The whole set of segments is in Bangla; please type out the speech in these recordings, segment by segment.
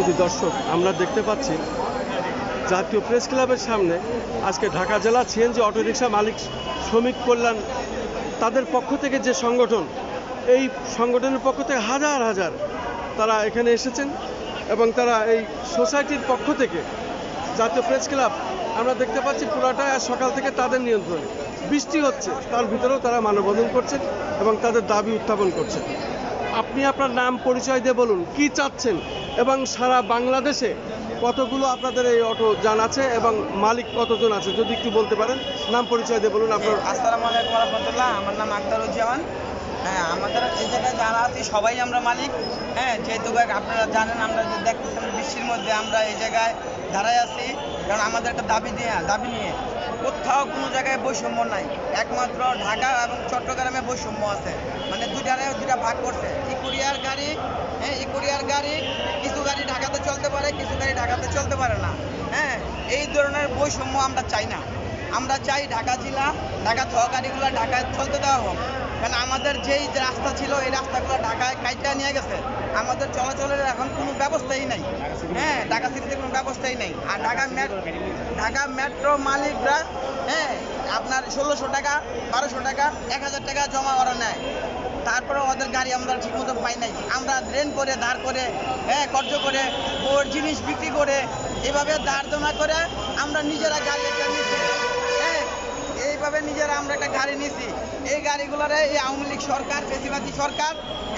শুধু দর্শক, আমরা দেখতে পাচ্ছি জাতীয় প্রেস ক্লাবের সামনে আজকে ঢাকা জেলা সিএনজি অটোরিকশা মালিক শ্রমিক কল্যাণ, তাদের পক্ষ থেকে যে সংগঠন, এই সংগঠনের পক্ষ থেকে হাজার হাজার তারা এখানে এসেছেন এবং তারা এই সোসাইটির পক্ষ থেকে জাতীয় প্রেস ক্লাব, আমরা দেখতে পাচ্ছি পুরাটাই আজ সকাল থেকে তাদের নিয়ন্ত্রণে। বৃষ্টি হচ্ছে, তার ভিতরেও তারা মানববন্ধন করছেন এবং তাদের দাবি উত্থাপন করছেন। আপনি আপনার নাম পরিচয় দিয়ে বলুন, কি চাচ্ছেন? এবং সারা বাংলাদেশে কতগুলো আপনাদের এই অটো যান আছে এবং মালিক কতজন আছে? যদি একটু বলতে পারেন, নাম পরিচয় দিয়ে বলুন আপনার। আসসালামু আলাইকুম রহমতুল্লাহ, আমার নাম আখতারুজ্জামান হ্যাঁ আমাদের এই জায়গায় যারা আছি, সবাই আমরা মালিক। হ্যাঁ যেহেতু আপনারা জানেন, আমরা দেখতেছেন বৃষ্টির মধ্যে আমরা এই জায়গায় দাঁড়ায় আছি। কারণ আমাদের একটা দাবি নিয়ে দাবি নিয়ে কোথাও কোনো জায়গায় বৈষম্য নাই। একমাত্র ঢাকা এবং চট্টগ্রামে বৈষম্য আছে। মানে দুইটারে দুটা ভাগ করছে। ই কুরিয়ার গাড়ি হ্যাঁ এই কুরিয়ার গাড়ি, কিছু গাড়ি ঢাকাতে চলতে পারে, কিছু গাড়ি ঢাকাতে চলতে পারে না। হ্যাঁ এই ধরনের বৈষম্য আমরা চাই না। আমরা চাই ঢাকা জেলা ঢাকা থ গাড়িগুলো ঢাকায় চলতে দেওয়া হোক। কারণ আমাদের যেই রাস্তা ছিল, এই রাস্তাগুলো ঢাকায় কাইটা নিয়ে গেছে। আমাদের চলাচলের এখন কোনো ব্যবস্থাই নাই। হ্যাঁ ঢাকা সিটিতে কোনো ব্যবস্থাই নেই। আর ঢাকা মেট, ঢাকা মেট্রো মালিকরা হ্যাঁ আপনার ষোলোশো টাকা, বারোশো টাকা, এক হাজার টাকা জমা করা নেয়। তারপরে ওদের গাড়ি আমরা ঠিক মতো পাই নাই। আমরা রেন করে, ধার করে হ্যাঁ কর্জ করে, ওর জিনিস বিক্রি করে, এভাবে ধার জমা করে আমরা নিজেরা গাড়ি আমরা একটা গাড়ি নিছি। এই গাড়িগুলোরে এই আওয়ামী লীগ সরকার বেশিবাদী সরকার,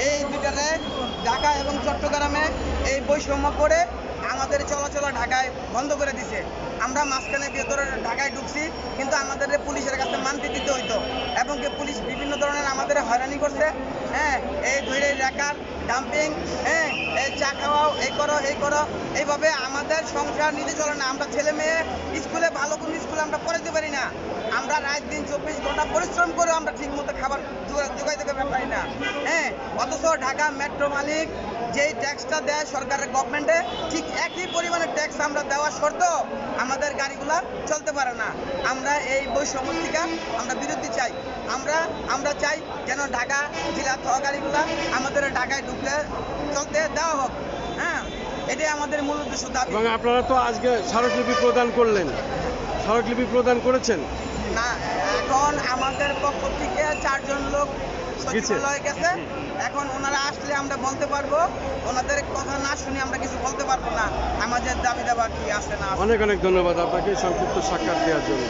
এই দুটারে ঢাকা এবং চট্টগ্রামে এই বৈষম্য করে আমাদের চলাচল ঢাকায় বন্ধ করে দিছে। আমরা মাঝখানে ভেতরে ঢাকায় ঢুকছি, কিন্তু আমাদের পুলিশের কাছে মানতে দিতে হইতো। এবং পুলিশ বিভিন্ন ধরনের আমাদের হয়রানি করছে হ্যাঁ এই ধরে রেখার ডাম্পিং হ্যাঁ এই চা খাওয়াও, এই করো এই করো। এইভাবে আমাদের সংসার নিজে চলে না। আমরা ছেলে মেয়ে, স্কুলে ভালো কোনো স্কুলে আমরা পড়াইতে পারি না। আমরা রাত দিন চব্বিশ ঘণ্টা পরিশ্রম করেও আমরা ঠিক মতো খাবার জোগাইতে পারি না হ্যাঁ অথচ ঢাকা মেট্রো মালিক যেই ট্যাক্সটা দেয় সরকারের গভর্নমেন্টে ঠিক একই পরিমাণে ট্যাক্স আমরা দেওয়া শর্ত আমাদের গাড়িগুলা চলতে পারে না। আমরা এই বৈষম্য আমরা বিরতি চাই। আমরা আমরা চাই যেন ঢাকা জেলা থ গাড়িগুলা আমাদের ঢাকায় ঢুকলে চলতে দেওয়া হোক হ্যাঁ? এটাই আমাদের মূল উদ্দেশ্য দাবি। এবং আপনারা তো আজকে স্মারকলিপি প্রদান করলেন। স্মারকলিপি প্রদান করেছেন? না এখন আমাদের পক্ষ থেকে চারজন লোক সচিবালয়ে গেছে। এখন ওনারা আসলে আমরা বলতে পারব ওনাদের কথা না শুনে আমরা কিছু বলতে পারব না। আমাদের দাবি দাবা কি আছে না অনেক অনেক ধন্যবাদ আপনাকে সংক্ষিপ্ত সাক্ষাৎ দেওয়ার জন্য।